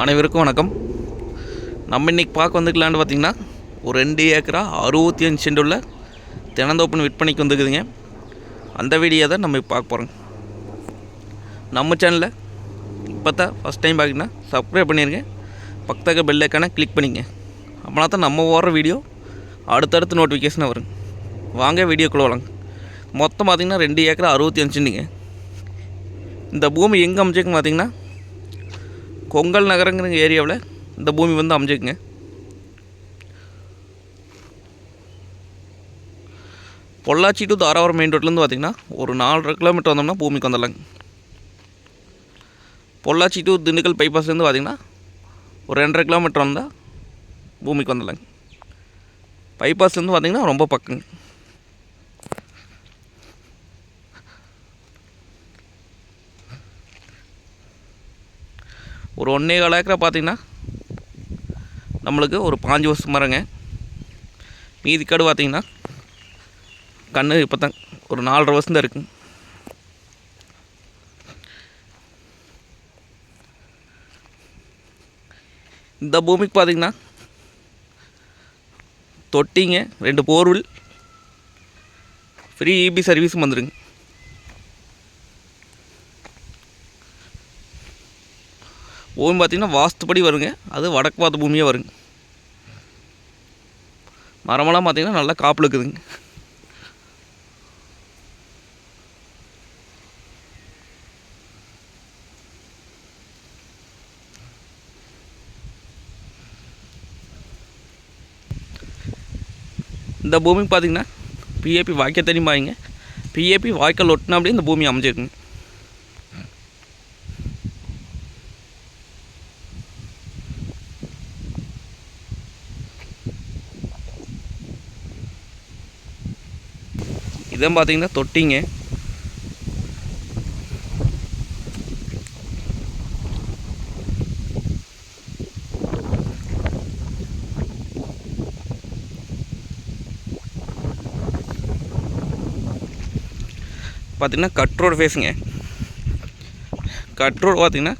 அனைவருக்கும் வணக்கம். நம்ம இன்றைக்கி பார்க்க வந்துக்கலான்னு பார்த்திங்கன்னா ஒரு ரெண்டு ஏக்கரா அறுபத்தி அஞ்சு சென்ட் உள்ள தினந்தோப்புன்னு விற்பனைக்கு வந்துக்குதுங்க அந்த வீடியோ தான் நம்ம பார்க்க போகிறோம் நம்ம சேனலில் இப்போ தான் ஃபஸ்ட் டைம் பார்த்திங்கன்னா சப்ஸ்கிரைப் பண்ணிடுங்க பக்கத்தக்க பெல்லைக்கான கிளிக் பண்ணிங்க. அப்படின்னா தான் நம்ம ஓடுற வீடியோ அடுத்தடுத்து நோட்டிஃபிகேஷன் வரும். வாங்க வீடியோக்குள்ளே வரலாங்க மொத்தம் பார்த்திங்கன்னா ரெண்டு ஏக்கரா அறுபத்தி அஞ்சு இந்த பூமி எங்கே அமைச்சிருக்குன்னு பார்த்திங்கன்னா கொங்கல் நகரங்கிற ஏரியாவில் இந்த பூமி வந்து அமைஞ்சிக்குங்க. பொள்ளாச்சி டு தாராவரம் மெயின் ரோட்லேருந்து பார்த்திங்கன்னா ஒரு நாலரை கிலோமீட்டர் வந்தோம்னா பூமிக்கு வந்துடலாங்க. பொள்ளாச்சி டு திண்டுக்கல் பைபாஸ்லேருந்து பார்த்திங்கன்னா ஒரு ரெண்டரை கிலோமீட்டர் வந்தால் பூமிக்கு வந்துடலாங்க. பைபாஸ்லேருந்து பார்த்திங்கன்னா ரொம்ப பக்கங்க. ஒரு ஒன்றே கால் ஏக்கரா பார்த்தீங்கன்னா நம்மளுக்கு ஒரு பாஞ்சு வருஷம் மரங்க. மீதி காடு பார்த்தீங்கன்னா கன்று இப்போ தான் ஒரு நாலரை வருஷம் தான் இருக்குங்க இந்த பூமிக்கு பார்த்திங்கன்னா தொட்டிங்க ரெண்டு போர்வில் ஃப்ரீ இபி சர்வீஸும் வந்துடுங்க பூமி பார்த்திங்கன்னா வாஸ்துப்படி வருங்க. அது வடக்கு பார்த்த பூமியே வருங்க. மரமெல்லாம் பார்த்திங்கன்னா நல்லா காப்பில் இருக்குதுங்க. இந்த பூமிக்கு பார்த்திங்கன்னா பிஏபி வாய்க்கால் தண்ணி பிஏபி வாய்க்கால் ஒட்டினா அப்படியே இந்த பூமி அமைஞ்சிருக்குங்க. இதான் பார்த்தீங்கன்னா தொட்டிங்க. பார்த்தீங்கன்னா கட் ரோடு ஃபேஸுங்க கட் ரோடு பார்த்தீங்கன்னா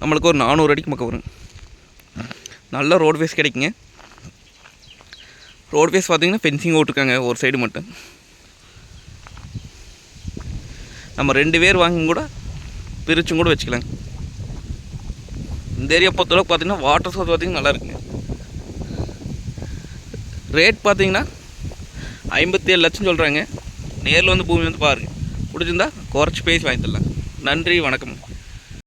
நம்மளுக்கு ஒரு நானூறு அடிக்கு பக்கம் வரும். நல்ல ரோடு ஃபேஸ் கிடைக்குங்க. ரோட் ஃபேஸ் பார்த்தீங்கன்னா ஃபென்சிங் ஓட்டுருக்காங்க ஒரு சைடு மட்டும். நம்ம ரெண்டு பேர் வாங்கி கூட பிரிச்சும் கூட வச்சுக்கலாங்க. இந்த ஏரியா பொறுத்தளவுக்கு பார்த்தீங்கன்னா வாட்டர் சோர்ஸ் பார்த்தீங்கன்னா நல்லா இருக்குங்க. ரேட் பார்த்தீங்கன்னா ஐம்பத்தி ஏழு லட்சம் சொல்கிறாங்க நேரில் வந்து பூமி வந்து பாருங்கள் பிடிச்சிருந்தா குறைச்சி பேசி வாங்கி தரலாம் நன்றி வணக்கம்.